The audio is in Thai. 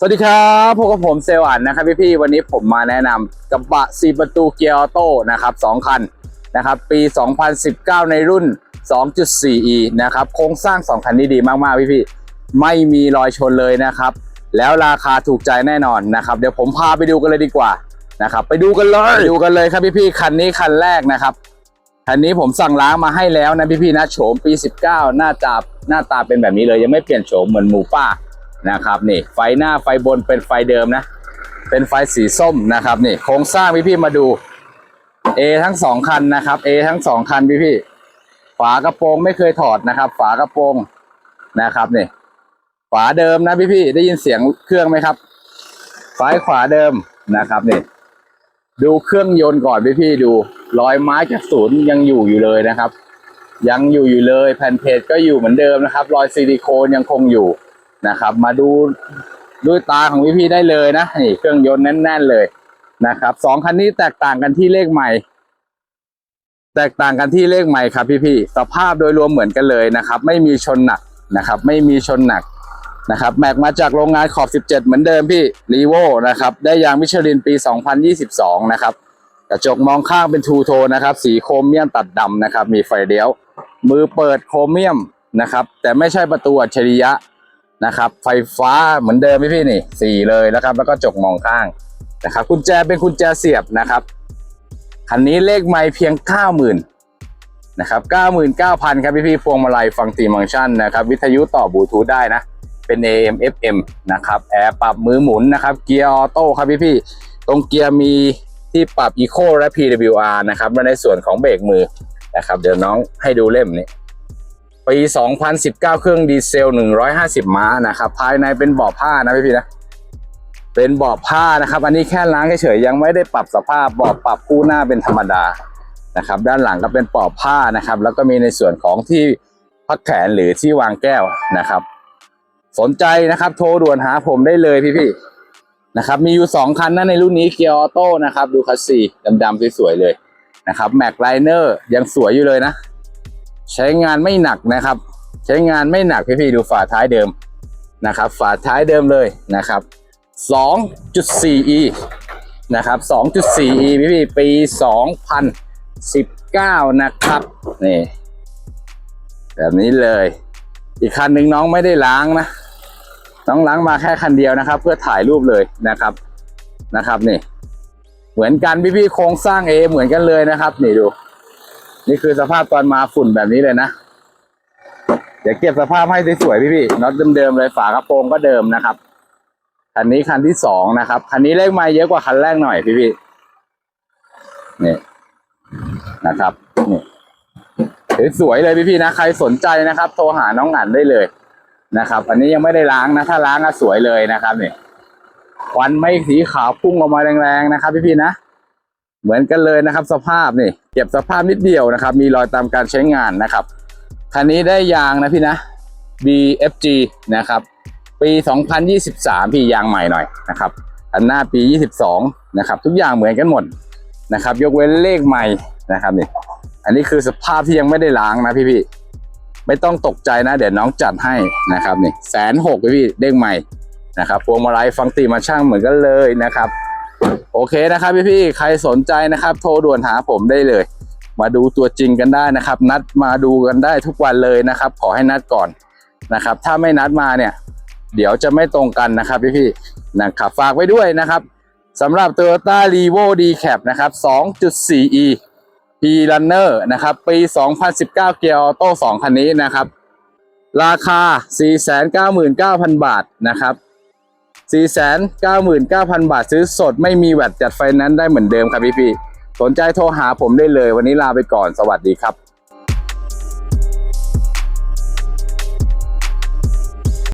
สวัสดีครับพบกับผมเซลอันนะครับพี่ๆวันนี้ผมมาแนะนำกระบะ4ประตูเกียร์ออโต้นะครับ2คันนะครับปี 2019 ในรุ่น 2.4e นะครับโครงสร้าง 2 คันนี้ดีมากๆพี่ๆไม่มีรอยชนเลยนะครับ แล้วราคาถูกใจแน่นอนนะครับ เดี๋ยวผมพาไปดูกันเลยดีกว่านะครับไปดูกันเลยดูกันเลยครับพี่ๆคันนี้คันแรกนะครับคันนี้ผมสั่งล้างมาให้แล้วนะพี่ๆนะโฉมปี 19 หน้าตาหน้าตาเป็นแบบนี้เลยยังไม่เปลี่ยนโฉมเหมือนหมูป้า นะครับนี่ไฟหน้าไฟบนเป็นไฟเดิมนะ เป็นไฟสีส้มนะครับนี่โครงสร้างพี่ๆมาดู A ทั้งสองคันนะครับ A ทั้งสองคันพี่ๆฝากระโปรงไม่เคยถอดนะครับ ฝากระโปรงนะครับนี่ฝาเดิมนะพี่ๆได้ยินเสียงเครื่องไหมครับซ้ายขวาเดิมนะครับนี่ดูเครื่องยนต์ก่อนพี่พี่ดูรอยไม้จากศูนย์ยังอยู่อยู่เลยนะครับ ยังอยู่อยู่เลยแผ่นเพจก็อยู่เหมือนเดิมนะครับ รอยซิลิโคนยังคงอยู่ นะครับ มาดูด้วยตาของพี่พี่ๆได้เลยนะนี่เครื่องยนต์แน่นๆเลยนะครับสองคันนี้แตกต่างกันที่เลขใหม่ แตกต่างกันที่เลขใหม่ครับพี่พี่ๆสภาพโดยรวมเหมือนกันเลยนะครับ ไม่มีชนหนักนะครับ ไม่มีชนหนักนะครับแม็กมาจากโรงงานขอบ 17 เหมือนเดิมพี่รีโวนะครับ ได้ยางมิชลินปี 2022 นะครับ กระจกมองข้างเป็นทูโทนนะครับ สีโครเมียมตัดดำนะครับ มีไฟเลี้ยว มือเปิดโครเมียมนะครับ แต่ไม่ใช่ประตูอัจฉริยะ นะครับ ไฟฟ้าเหมือนเดิมพี่พี่นี่สี่เลยนะครับ แล้วก็จกมองข้างนะครับกุญแจเป็นกุญแจเสียบนะครับคันนี้เลขไม่เพียง 90,000นะครับ99,000 ครับพี่พี่พวงมาลัยฟังตีมังชันนะครับ วิทยุต่อบลูทูธได้นะ เป็น AM FM นะครับแอร์ปรับมือหมุนนะครับ เกียร์ออโต้ครับพี่พี่ตรงเกียร์มีที่ปรับ Eco และ PWR นะครับและในส่วนของเบรกมือนะครับ เดี๋ยวน้องให้ดูเล่มนี้ ปี 2019 เครื่องดีเซล 150 ม้านะครับ ภายในเป็นเบาะผ้านะพี่พี่นะ เป็นเบาะผ้านะครับ อันนี้แค่ล้างเฉยๆยังไม่ได้ปรับสภาพเบาะปรับคู่หน้าเป็นธรรมดานะครับ ด้านหลังก็เป็นเบาะผ้านะครับ แล้วก็มีในส่วนของที่พักแขนหรือที่วางแก้วนะครับ สนใจนะครับ โทรด่วนหาผมได้เลยพี่ๆนะครับ มีอยู่สองคันนะในรุ่นนี้เกียร์ออโต้นะครับ ดูคัสซีดำๆสวยๆเลยนะครับแม็กไลเนอร์ยังสวยอยู่เลยนะ ใช้งานไม่หนักนะครับ ใช้งานไม่หนักพี่ๆดูฝาท้ายเดิมนะครับ ฝาท้ายเดิมเลยนะครับ 2.4e นะครับ 2.4e พี่ๆปี 2019 นะครับนี่แบบนี้เลย อีกคันหนึ่งน้องไม่ได้ล้างนะน้องล้างมาแค่คันเดียวนะครับ เพื่อถ่ายรูปเลยนะครับนะครับนี่ เหมือนกันพี่ๆโครงสร้างเอเหมือนกันเลยนะครับ นี่ดู นี่คือสภาพตอนมาฝุ่นแบบนี้เลยนะ เดี๋ยวเก็บสภาพให้สวยๆพี่ๆน็อตเดิมๆเลยฝากระโปรงก็เดิมนะครับคันนี้คันที่สองนะครับคันนี้เลขไม้เยอะกว่าคันแรกหน่อยพี่ๆนี่นะครับนี่สวยเลยพี่ๆนะใครสนใจนะครับ โทรหาน้องอันได้เลยนะครับ อันนี้ยังไม่ได้ล้างนะ ถ้าล้างก็สวยเลยนะครับนี่ควันไม่สีขาวพุ่งออกมาแรงๆนะครับ พี่ๆนะ เหมือนกันเลยนะครับ สภาพนี่เก็บสภาพนิดเดียวนะครับ มีรอยตามการใช้งานนะครับคันนี้ได้ยางนะพี่นะ BFG นะครับ ปี 2023 พี่ยางใหม่หน่อยนะครับอันหน้าปี 22 นะครับ ทุกอย่างเหมือนกันหมดนะครับ ยกเว้นเลขใหม่นะครับนี่อันนี้คือสภาพที่ยังไม่ได้ล้างนะพี่พี่ๆไม่ต้องตกใจนะ เดี๋ยวน้องจัดให้นะครับนี่แสนหกพี่พี่เด้งใหม่นะครับพวงมาลัยฟังตีมาช่างเหมือนกันเลยนะครับ โอเคนะครับพี่พี่ใครสนใจนะครับ โทรด่วนหาผมได้เลย มาดูตัวจริงกันได้นะครับ นัดมาดูกันได้ทุกวันเลยนะครับ ขอให้นัดก่อนนะครับ ถ้าไม่นัดมาเนี่ย เดี๋ยวจะไม่ตรงกันนะครับพี่พี่นะครับฝากไว้ด้วยนะครับสำหรับ Toyota r e v o D-Cap นะครับ 2.4e P Runner นะครับ ปี 2019 เกียร์ออโต้2คันนี้นะครับ ราคา 499,000 บาทนะครับ 499,000 บาทซื้อสดไม่มีแวดจัดไฟนั้นได้เหมือนเดิมครับพี่พี่สนใจโทรหาผมได้เลย วันนี้ลาไปก่อนสวัสดีครับ